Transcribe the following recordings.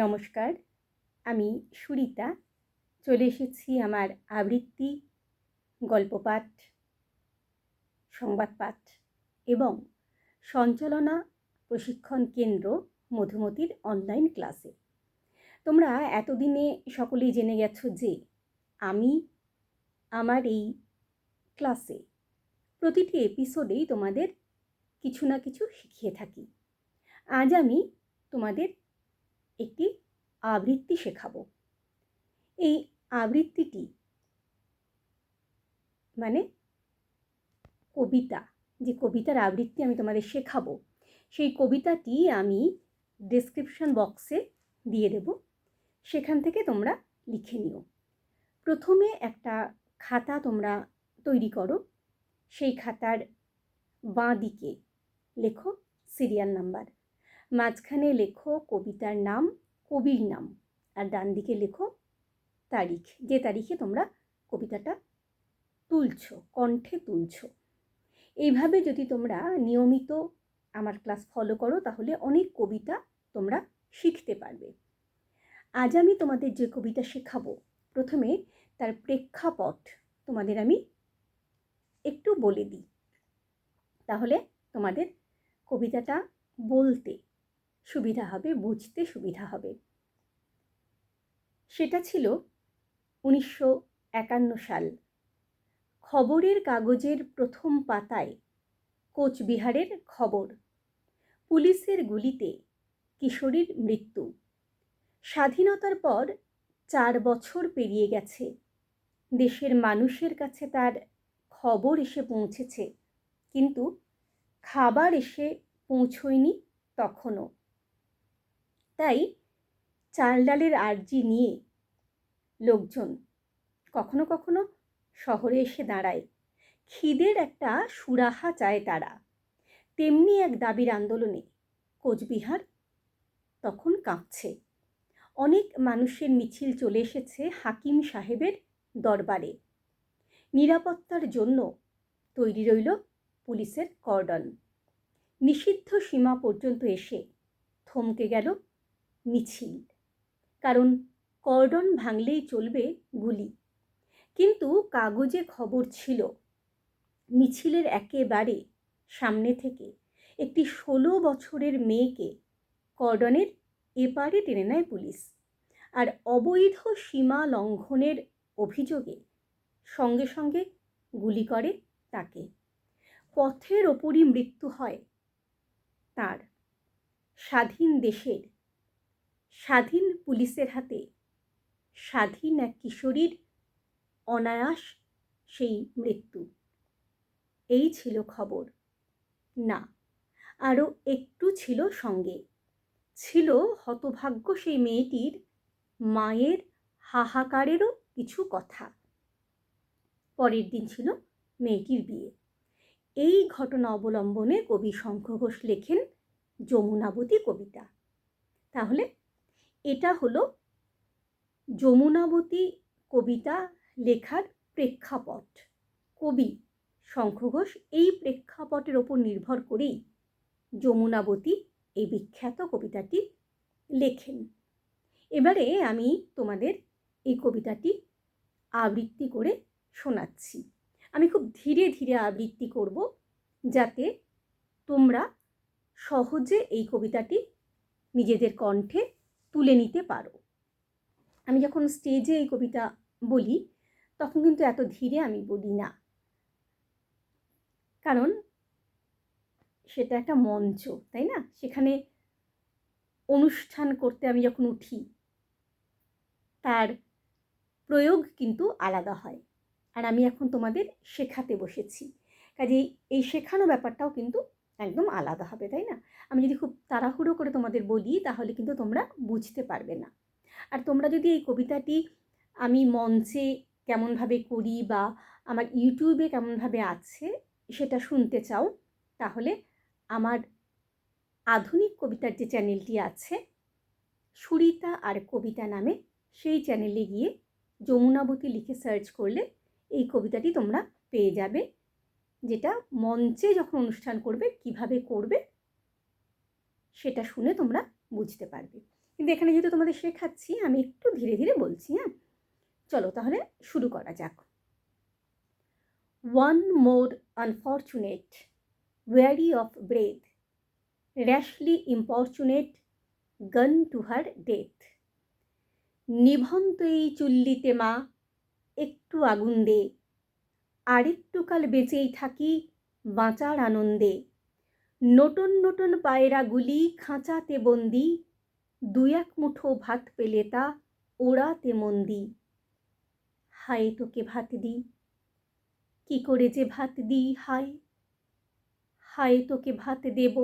নমস্কার, আমি সুরিতা। চলে এসেছি আমার আবৃত্তি, গল্পপাঠ, সংবাদপাঠ এবং সঞ্চালনা প্রশিক্ষণ কেন্দ্র মধুমতির অনলাইন ক্লাসে তোমরা এতদিনে সকলেই জেনে গেছো যে আমি আমার এই ক্লাসে প্রতিটি এপিসোডেই তোমাদের কিছু না কিছু শিখিয়ে থাকি। আজ আমি তোমাদের একটি আবৃত্তি শেখাবো। এই আবৃত্তিটি মানে কবিতা, যে কবিতার আবৃত্তি আমি তোমাদের শেখাবো, সেই কবিতাটি আমি ডেসক্রিপশন বক্সে দিয়ে দেব। সেখান থেকে তোমরা লিখে নিও। প্রথমে একটা খাতা তোমরা তৈরি করো। সেই খাতার বাঁ দিকে লেখো সিরিয়াল নাম্বার মাঝখানে লেখো কবিতার নাম, কবির নাম, আর ডান দিকে লেখো তারিখ, যে তারিখে তোমরা কবিতাটা তুলছ, কণ্ঠে তুলছ। এইভাবে যদি তোমরা নিয়মিত আমার ক্লাস ফলো করো, তাহলে অনেক কবিতা তোমরা শিখতে পারবে। আজ আমি তোমাদের যে কবিতা শেখাবো, প্রথমে তার প্রেক্ষাপট তোমাদের আমি একটু বলে দিই। তাহলে তোমাদের কবিতাটা বলতে সুবিধা হবে, বুঝতে সুবিধা হবে। সেটা ছিল উনিশশো একান্ন সাল। খবরের কাগজের প্রথম পাতায় কোচবিহারের খবর। পুলিশের গুলিতে কিশোরীর মৃত্যু। স্বাধীনতার পর চার বছর পেরিয়ে গেছে। দেশের মানুষের কাছে তার খবর এসে পৌঁছেছে, কিন্তু খাবার এসে পৌঁছয়নি তখনও। তাই চাল ডালের আর্জি নিয়ে লোকজন কখনো কখনো শহরে এসে দাঁড়ায়। খিদের একটা সুরাহা চায় তারা। তেমনি এক দাবির আন্দোলনে কোচবিহার তখন কাঁপছে। অনেক মানুষের মিছিল চলে এসেছে হাকিম সাহেবের দরবারে। নিরাপত্তার জন্য তৈরি রইল পুলিশের কর্ডন। নিষিদ্ধ সীমা পর্যন্ত এসে থমকে গেল মিছিল। কারণ কর্ডন ভাঙলেই চলবে গুলি। কিন্তু কাগজে খবর ছিল। মিছিলের একেবারে সামনে থেকে একটি ষোলো বছরের মেয়েকে কর্ডনের এপারে টেনে নেয় পুলিশ আর অবৈধ সীমা লঙ্ঘনের অভিযোগে সঙ্গে সঙ্গে গুলি করে তাকে। পথের ওপরই মৃত্যু হয় তার স্বাধীন দেশের স্বাধীন পুলিশের হাতে। স্বাধীন এক কিশোরীর অনায়াস সেই মৃত্যু। এই ছিল খবর। না, আরও একটু ছিল সঙ্গে। ছিল হতভাগ্য সেই মেয়েটির মায়ের হাহাকারেরও কিছু কথা। পরের দিন ছিল মেয়েটির বিয়ে। এই ঘটনা অবলম্বনে কবি শঙ্খ ঘোষ লেখেন যমুনাবতী কবিতা। তাহলে এটা হলো যমুনাবতী কবিতা লেখার প্রেক্ষাপট। কবি শঙ্খ ঘোষ এই প্রেক্ষাপটের ওপর নির্ভর করেই যমুনাবতী এই বিখ্যাত কবিতাটি লেখেন। এবারে আমি তোমাদের এই কবিতাটি আবৃত্তি করে শোনাচ্ছি। আমি খুব ধীরে ধীরে আবৃত্তি করব যাতে তোমরা সহজে এই কবিতাটি নিজেদের কণ্ঠে তুলে নিতে পারো। আমি যখন স্টেজে এই কবিতা বলি, তখন কিন্তু এত ধীরে আমি বলি না। কারণ সেটা একটা মঞ্চ, তাই না? সেখানে অনুষ্ঠান করতে আমি যখন উঠি, তার প্রয়োগ কিন্তু আলাদা হয়। আর আমি এখন তোমাদের শেখাতে বসেছি। কাজেই এই শেখানো ব্যাপারটাও কিন্তু একদম আলাদা হবে, তাই না? আমি যদি খুব তাড়াহুড়ো করে তোমাদের বলি, তাহলে কিন্তু তোমরা বুঝতে পারবে না। আর তোমরা যদি এই কবিতাটি আমি মঞ্চে কেমনভাবে করি বা আমার ইউটিউবে কেমনভাবে আছে সেটা শুনতে চাও, তাহলে আমার আধুনিক কবিতার যে চ্যানেলটি আছে, সুরিতা আর কবিতা নামে সেই চ্যানেলে গিয়ে যমুনাবতী লিখে সার্চ করলে এই কবিতাটি তোমরা পেয়ে যাবে। যেটা মঞ্চে যখন অনুষ্ঠান করবে, কীভাবে করবে, সেটা শুনে তোমরা বুঝতে পারবে। কিন্তু এখানে যেহেতু তোমাদের শেখাচ্ছি, আমি একটু ধীরে ধীরে বলছি হ্যাঁ? চলো তাহলে শুরু করা যাক। One more unfortunate weary of breath rashly importunate gone to her death নিভন্ত এই চুল্লিতে মা, একটু আগুন দে। আরেকটু কাল বেঁচেই থাকি বাঁচার আনন্দে। নতুন নতুন পায়রাগুলি খাঁচাতে বন্দি দু এক মুঠো ভাত পেলে তা ওড়াতে মন্দি। হায় তোকে ভাত দিই, কি করে যে ভাত দিই হায়? হায় তোকে ভাত দেব,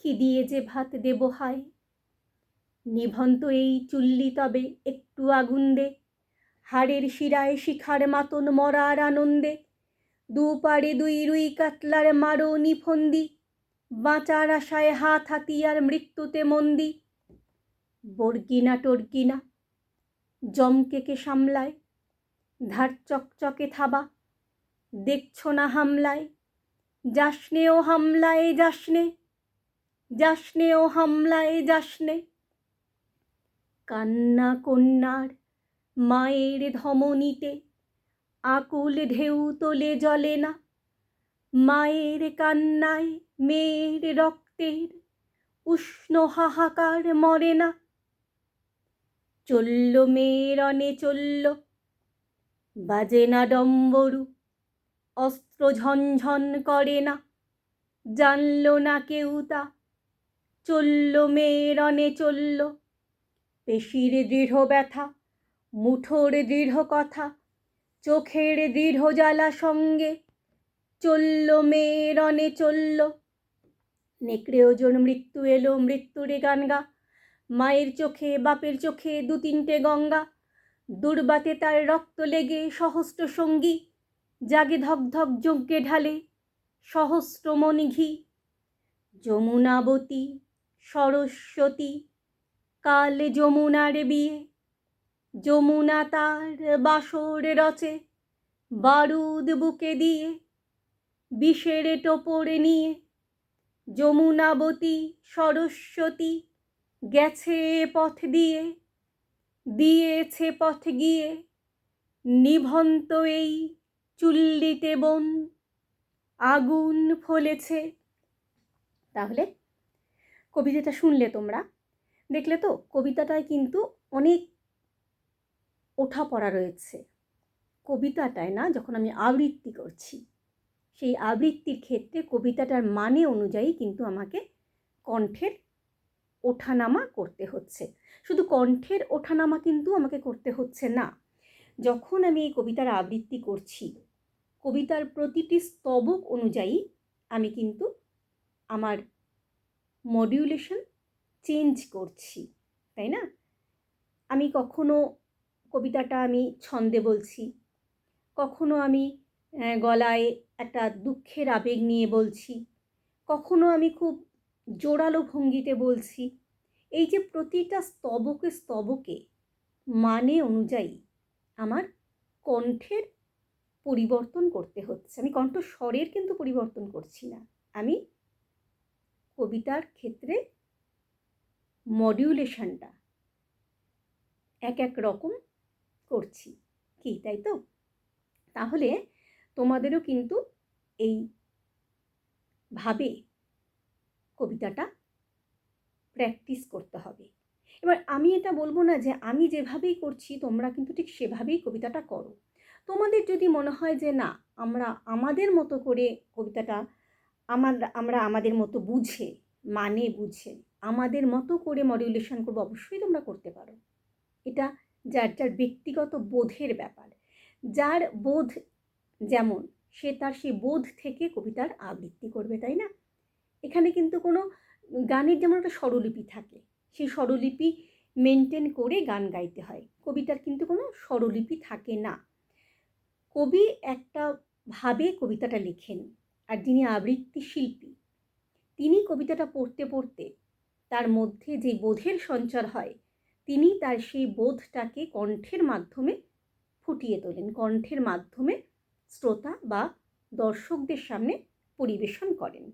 কি দিয়ে যে ভাত দেব হায়? নিভন্ত এই চুল্লি তবে একটু আগুন দে হাড়ের শিরায় শিখার মাতন মরার আনন্দে। দু পাড়ে দুই রুই কাতলার মারো নিফন্দি। বাঁচার আশায় হাত হাতিয়ার মৃত্যুতে মন্দি। বর্গিনা টর্গিনা, জমকেকে সামলায়, ধার চকচকে থাবা। দেখছ না হামলায়? যাসনে ও হামলায় যাসনে। যাসনে ও হামলায় যাসনে। কান্না কন্যার মায়ের ধমনীতে, আকুল ঢেউ তোলে জলে না। মায়ের কান্নায় মেয়ের রক্তের উষ্ণ হাহাকার মরে না। চলল মেয়ের অনে চলল, বাজে না ডম্বরু, অস্ত্র ঝনঝন করে না। জানল না কেউ তা, চলল মেয়ের অনে চলল, পেশির দৃঢ় ব্যথা মুঠোর দৃঢ় কথা, চোখের দৃঢ় জ্বালা সঙ্গে, চলল মেয়ের অনে চলল। নেকড়ে ওজন মৃত্যু এলো, মৃত্যুরে গান গা। মায়ের চোখে, বাপের চোখে দু তিনটে গঙ্গা। দুর্বাতে তার রক্ত লেগে সহস্র সঙ্গী, জাগে ধক ধক যজ্ঞে ঢালে সহস্র ঘি। যমুনাবতী, সরস্বতী, কাল যমুনার বিয়ে। যমুনা তার বাসর রচে, বারুদ বুকে দিয়ে, বিষের টোপরে নিয়ে। যমুনাবতী, সরস্বতী গেছে পথ দিয়ে, দিয়েছে পথ গিয়ে, নিভন্ত এই চুল্লিতে বন আগুন ফলেছে। তাহলে কবিতাটা শুনলে তোমরা, দেখলে তো কবিতাটায় কিন্তু অনেক ওঠা পড়া রয়েছে। কবিতাটায় না যখন আমি আবৃত্তি করছি, সেই আবৃত্তির ক্ষেত্রে কবিতাটার মানে অনুযায়ী কিন্তু আমাকে কণ্ঠের ওঠানামা করতে হচ্ছে। শুধু কণ্ঠের ওঠানামা কিন্তু আমাকে করতে হচ্ছে না। যখন আমি এই কবিতার আবৃত্তি করছি, কবিতার প্রতিটি স্তবক অনুযায়ী আমি কিন্তু আমার মডিউলেশন চেঞ্জ করছি, তাই না? আমি কখনো কবিতাটা আমি ছন্দে বলছি। কখনো আমি গলায় একটা দুঃখের আবেগ নিয়ে বলছি। কখনো আমি খুব জোরালো ভঙ্গিতে বলছি। এই যে প্রতিটা স্তবকে স্তবকে মানে অনুযায়ী আমার কণ্ঠের পরিবর্তন করতে হচ্ছে। আমি কণ্ঠ স্বরের কিন্তু পরিবর্তন করছি না। আমি কবিতার ক্ষেত্রে মডিউলেশনটা এক এক রকম করছি। কি, তাই তো? তাহলে তোমাদেরও কিন্তু এই ভাবে কবিতাটা প্র্যাকটিস করতে হবে। এবার আমি এটা বলব না যে আমি যেভাবেই করছি, তোমরা কিন্তু ঠিক সেভাবেই কবিতাটা করো। তোমাদের যদি মনে হয় যে না, আমরা আমাদের মতো করে কবিতাটা আমার, আমরা আমাদের মতো বুঝে মানে বুঝে, আমাদের মতো করে মডিউলেশন করব, অবশ্যই তোমরা করতে পারো। এটা যার যার ব্যক্তিগত বোধের ব্যাপার। যার বোধ যেমন, সে তার সেই বোধ থেকে কবিতার আবৃত্তি করবে, তাই না? এখানে কিন্তু কোনো গানের যেমন একটা স্বরলিপি থাকে, সেই স্বরলিপি মেনটেন করে গান গাইতে হয়। কবিতার কিন্তু কোনো স্বরলিপি থাকে না। কবি একটা ভাবে কবিতাটা লেখেন, আর যিনি আবৃত্তি শিল্পী, তিনি কবিতাটা পড়তে পড়তে তার মধ্যে যে বোধের সঞ্চার হয় তিনি তার সেই বোধটাকে কণ্ঠের মাধ্যমে ফুটিয়ে তোলেন, কণ্ঠের মাধ্যমে শ্রোতা বা দর্শকদের সামনে পরিবেশন করেন।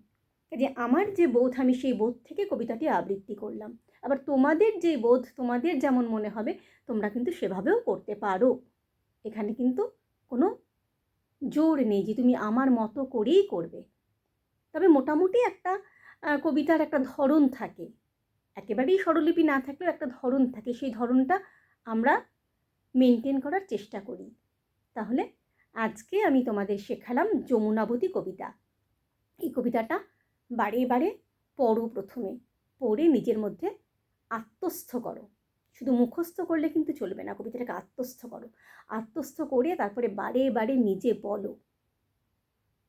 যে আমার যে বোধ, আমি সেই বোধ থেকে কবিতাটি আবৃত্তি করলাম। আবার তোমাদের যে বোধ, তোমাদের যেমন মনে হবে, তোমরা কিন্তু সেভাবেও করতে পারো। এখানে কিন্তু কোনো জোর নেই যে তুমি আমার মতো করেই করবে। তবে মোটামুটি একটা কবিতার একটা ধরন থাকে। একেবারেই স্বরলিপি না থাকলেও একটা ধরন থাকে। সেই ধরনটা আমরা মেনটেন করার চেষ্টা করি। তাহলে আজকে আমি তোমাদের শেখালাম যমুনাবতী কবিতা। এই কবিতাটা বারে বারে পড়ো প্রথমে। পড়ে নিজের মধ্যে আত্মস্থ করো। শুধু মুখস্থ করলে কিন্তু চলবে না। কবিতাটাকে আত্মস্থ করো। আত্মস্থ করে তারপরে বারে বারে নিজে বলো।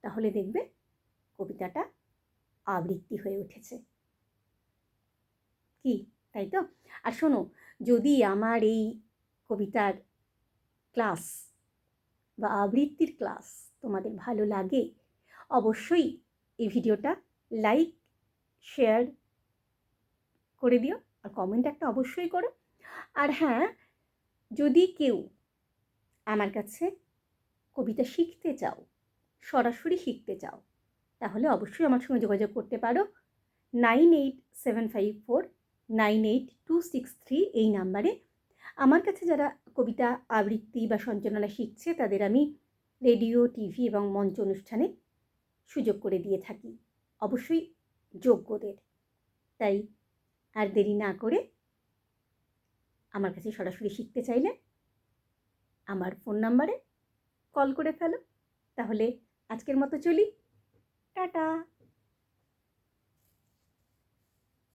তাহলে দেখবে কবিতাটা আবৃত্তি হয়ে উঠেছে। কি? তাই তো? আর শোনো, যদি আমার এই কবিতার ক্লাস বা আবৃত্তির ক্লাস তোমাদের ভালো লাগে, অবশ্যই এই ভিডিওটা লাইক, শেয়ার করে দিও আর কমেন্ট একটা অবশ্যই করো। আর হ্যাঁ যদি কেউ আমার কাছে কবিতা শিখতে চাও, সরাসরি শিখতে চাও, তাহলে অবশ্যই আমার সঙ্গে যোগাযোগ করতে পারো। Nine eight seven five four nine eight two six three এই নাম্বারে। আমার কাছে যারা কবিতা আবৃত্তি বা সঞ্চালনা শিখছে, তাদের আমি রেডিও, টিভি এবং মঞ্চ অনুষ্ঠানে সুযোগ করে দিয়ে থাকি। অবশ্যই যোগ্যদের। তাই আর দেরি না করে আমার কাছে সরাসরি শিখতে চাইলে আমার ফোন নাম্বারে কল করে ফেলো। তাহলে আজকের মতো চলি। টাটা।